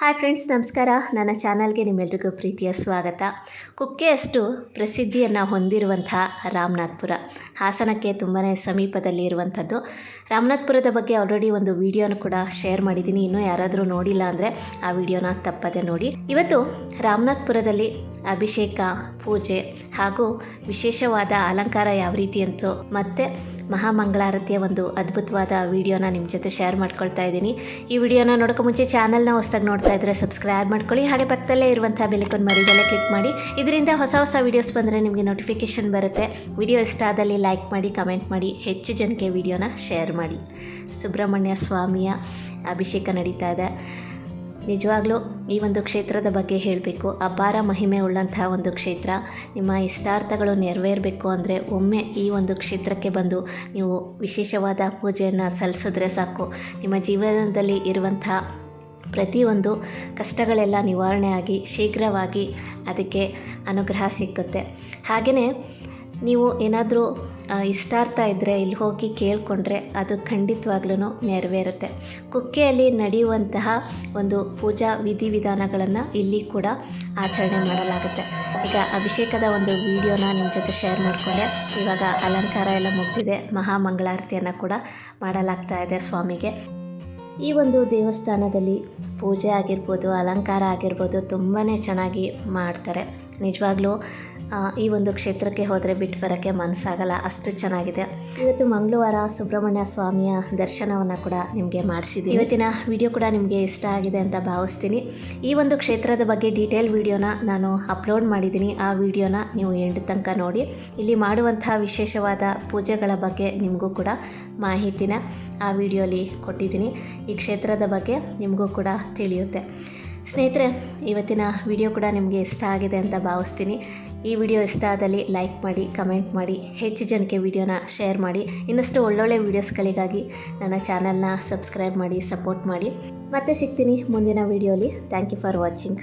Hi friends ನಮಸ್ಕಾರ. ನನ್ನ ಚಾನಲ್ಗೆ ನಿಮ್ಮೆಲ್ರಿಗೂ ಪ್ರೀತಿಯ ಸ್ವಾಗತ. ಕುಕ್ಕೆಯಷ್ಟು ಪ್ರಸಿದ್ಧಿಯನ್ನು ಹೊಂದಿರುವಂಥ ರಾಮನಾಥ್ಪುರ. ಹಾಸನಕ್ಕೆ ತುಂಬಾ ಸಮೀಪದಲ್ಲಿ ಇರುವಂಥದ್ದು. ರಾಮನಾಥ್ಪುರದ ಬಗ್ಗೆ ಆಲ್ರೆಡಿ ಒಂದು ವಿಡಿಯೋನ ಕೂಡ ಶೇರ್ ಮಾಡಿದ್ದೀನಿ. ಇನ್ನೂ ಯಾರಾದರೂ ನೋಡಿಲ್ಲ ಅಂದರೆ ಆ ವಿಡಿಯೋನ ತಪ್ಪದೆ ನೋಡಿ. ಇವತ್ತು ರಾಮನಾಥ್ಪುರದಲ್ಲಿ ಅಭಿಷೇಕ, ಪೂಜೆ ಹಾಗೂ ವಿಶೇಷವಾದ ಅಲಂಕಾರ ಯಾವ ರೀತಿ ಅಂತೂ ಮತ್ತು ಮಹಾಮಂಗಳಾರತಿಯ ಒಂದು ಅದ್ಭುತವಾದ ವಿಡಿಯೋನ ನಿಮ್ಮ ಜೊತೆ ಶೇರ್ ಮಾಡ್ಕೊಳ್ತಾ ಇದ್ದೀನಿ. ಈ ವಿಡಿಯೋನ ನೋಡೋಕೆ ಮುಂಚೆ ಚಾನಲ್ನ ಹೊಸದಾಗಿ ನೋಡ್ತಾ ಇದ್ದರೆ ಸಬ್ಸ್ಕ್ರೈಬ್ ಮಾಡ್ಕೊಳ್ಳಿ. ಹಾಗೆ ಪಕ್ಕದಲ್ಲೇ ಇರುವಂಥ ಬೆಲೆಕೊಂಡು ಮರಿದಲ್ಲೇ ಕ್ಲಿಕ್ ಮಾಡಿ. ಇದರಿಂದ ಹೊಸ ಹೊಸ ವೀಡಿಯೋಸ್ ಬಂದರೆ ನಿಮಗೆ ನೋಟಿಫಿಕೇಷನ್ ಬರುತ್ತೆ. ವಿಡಿಯೋ ಇಷ್ಟ ಆದಲ್ಲಿ ಲೈಕ್ ಮಾಡಿ ಕಮೆಂಟ್ ಮಾಡಿ, ಹೆಚ್ಚು ಜನಕ್ಕೆ ವಿಡಿಯೋನ ಶೇರ್ ಮಾಡಿ. ಸುಬ್ರಹ್ಮಣ್ಯ ಸ್ವಾಮಿಯ ಅಭಿಷೇಕ ನಡೀತಾ ಇದೆ. ನಿಜವಾಗ್ಲೂ ಈ ಒಂದು ಕ್ಷೇತ್ರದ ಬಗ್ಗೆ ಹೇಳಬೇಕು. ಅಪಾರ ಮಹಿಮೆ ಉಳ್ಳಂತಹ ಒಂದು ಕ್ಷೇತ್ರ. ನಿಮ್ಮ ಇಷ್ಟಾರ್ಥಗಳು ನೆರವೇರಬೇಕು ಅಂದರೆ ಒಮ್ಮೆ ಈ ಒಂದು ಕ್ಷೇತ್ರಕ್ಕೆ ಬಂದು ನೀವು ವಿಶೇಷವಾದ ಪೂಜೆಯನ್ನು ಸಲ್ಲಿಸಿದ್ರೆ ಸಾಕು. ನಿಮ್ಮ ಜೀವನದಲ್ಲಿ ಇರುವಂತಹ ಪ್ರತಿಯೊಂದು ಕಷ್ಟಗಳೆಲ್ಲ ನಿವಾರಣೆ ಆಗಿ ಶೀಘ್ರವಾಗಿ ಅದಕ್ಕೆ ಅನುಗ್ರಹ ಸಿಕ್ಕುತ್ತೆ. ಹಾಗೆಯೇ ನೀವು ಏನಾದರೂ ಇಷ್ಟಾರ್ಥ ಇದ್ದರೆ ಇಲ್ಲಿ ಹೋಗಿ ಕೇಳಿಕೊಂಡ್ರೆ ಅದು ಖಂಡಿತವಾಗ್ಲೂ ನೆರವೇರುತ್ತೆ. ಕುಕ್ಕೆಯಲ್ಲಿ ನಡೆಯುವಂತಹ ಒಂದು ಪೂಜಾ ವಿಧಿವಿಧಾನಗಳನ್ನು ಇಲ್ಲಿ ಕೂಡ ಆಚರಣೆ ಮಾಡಲಾಗುತ್ತೆ. ಈಗ ಅಭಿಷೇಕದ ಒಂದು ವಿಡಿಯೋನ ನಿಮ್ಮ ಜೊತೆ ಶೇರ್ ಮಾಡಿಕೊಂಡೆ. ಇವಾಗ ಅಲಂಕಾರ ಎಲ್ಲ ಮುಗ್ದಿದೆ. ಮಹಾಮಂಗಳಾರತಿಯನ್ನು ಕೂಡ ಮಾಡಲಾಗ್ತಾ ಇದೆ ಸ್ವಾಮಿಗೆ. ಈ ಒಂದು ದೇವಸ್ಥಾನದಲ್ಲಿ ಪೂಜೆ ಆಗಿರ್ಬೋದು, ಅಲಂಕಾರ ಆಗಿರ್ಬೋದು ತುಂಬಾ ಚೆನ್ನಾಗಿ ಮಾಡ್ತಾರೆ. ನಿಜವಾಗ್ಲೂ ಈ ಒಂದು ಕ್ಷೇತ್ರಕ್ಕೆ ಹೋದರೆ ಬಿಟ್ಟು ಬರೋಕ್ಕೆ ಮನಸ್ಸಾಗಲ್ಲ. ಅಷ್ಟು ಚೆನ್ನಾಗಿದೆ. ಇವತ್ತು ಮಂಗಳವಾರ ಸುಬ್ರಹ್ಮಣ್ಯ ಸ್ವಾಮಿಯ ದರ್ಶನವನ್ನು ಕೂಡ ನಿಮಗೆ ಮಾಡಿಸಿದ್ದೀನಿ ಇವತ್ತಿನ ವಿಡಿಯೋ ಕೂಡ ನಿಮಗೆ ಇಷ್ಟ ಆಗಿದೆ ಅಂತ ಭಾವಿಸ್ತೀನಿ. ಈ ಒಂದು ಕ್ಷೇತ್ರದ ಬಗ್ಗೆ ಡೀಟೇಲ್ ವಿಡಿಯೋನ ನಾನು ಅಪ್ಲೋಡ್ ಮಾಡಿದ್ದೀನಿ ಆ ವಿಡಿಯೋನ ನೀವು ಎಂಡ್ ತನಕ ನೋಡಿ. ಇಲ್ಲಿ ಮಾಡುವಂತಹ ವಿಶೇಷವಾದ ಪೂಜೆಗಳ ಬಗ್ಗೆ ನಿಮಗೂ ಕೂಡ ಮಾಹಿತಿನ ಆ ವಿಡಿಯೋಲಿ ಕೊಟ್ಟಿದ್ದೀನಿ ಈ ಕ್ಷೇತ್ರದ ಬಗ್ಗೆ ನಿಮಗೂ ಕೂಡ ತಿಳಿಯುತ್ತೆ. ಸ್ನೇಹಿತರೆ, ಇವತ್ತಿನ ವಿಡಿಯೋ ಕೂಡ ನಿಮಗೆ ಇಷ್ಟ ಆಗಿದೆ ಅಂತ ಭಾವಿಸ್ತೀನಿ. ಈ ವಿಡಿಯೋ ಇಷ್ಟ ಆದಲ್ಲಿ ಲೈಕ್ ಮಾಡಿ ಕಮೆಂಟ್ ಮಾಡಿ, ಹೆಚ್ಚು ಜನಕ್ಕೆ ವಿಡಿಯೋನ ಶೇರ್ ಮಾಡಿ, ಇನ್ನಷ್ಟು ಒಳ್ಳೊಳ್ಳೆ ವೀಡಿಯೋಸ್ಗಳಿಗಾಗಿ ನನ್ನ ಚಾನಲ್ನ ಸಬ್ಸ್ಕ್ರೈಬ್ ಮಾಡಿ ಸಪೋರ್ಟ್ ಮಾಡಿ. ಮತ್ತೆ ಸಿಗ್ತೀನಿ ಮುಂದಿನ ವೀಡಿಯೋಲಿ ಥ್ಯಾಂಕ್ ಯು ಫಾರ್ ವಾಚಿಂಗ್